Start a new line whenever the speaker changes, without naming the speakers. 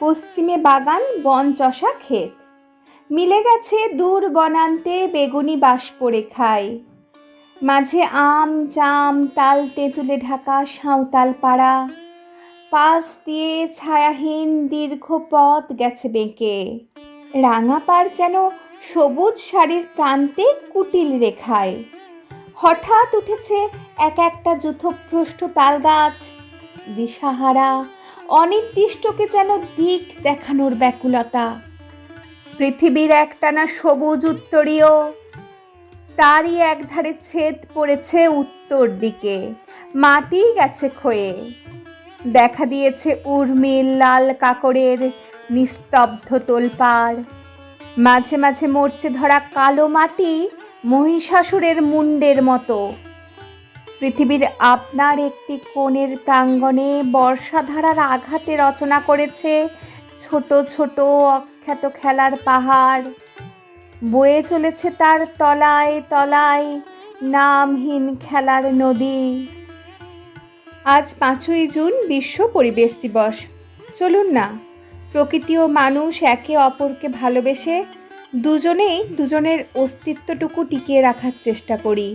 পশ্চিমে বাগান, বন চষা ক্ষেত। মিলে গেছে দূর বনান্তে বেগুনি বাস পড়ে খায় মাঝে আম, জাম, তাল, তেঁতুলে ঢাকা সাঁওতাল পাড়া। পাশ দিয়ে ছায়াহীন দীর্ঘ পথ গেছে বেঁকে। রাঙা পাড় যেন সবুজ শাড়ির প্রান্তে কুটিল রেখায়। হঠাৎ উঠেছে এক একটা যুথভ্রষ্ট তাল গাছ, দিশাহারা অনির্দিষ্টকে যেন দিক দেখানোর ব্যাকুলতা। পৃথিবীর একটানা সবুজ উত্তরীয়, তারই একধারে ছেদ পড়েছে উত্তর দিকে, মাটি গেছে ক্ষয়ে। দেখা দিয়েছে উর্মিল লাল কাকড়ের নিস্তব্ধ তোলপাড়। মাঝে মাঝে মরচে ধরা কালো মাটি মহিষাসুরের মুন্ডের মতো। পৃথিবীর আপনার একটি কোণের প্রাঙ্গণে বর্ষাধারার আঘাতে রচনা করেছে ছোট ছোট অখ্যাত খেলার পাহাড়। বয়ে চলেছে তার তলায় তলায় নামহীন খেলার নদী। আজ পাঁচই জুন বিশ্ব পরিবেশ দিবস। চলুন না, প্রকৃতি ও মানুষ একে অপরকে ভালোবেসে দুজনেই দুজনের অস্তিত্বটুকু টিকিয়ে রাখার চেষ্টা করি।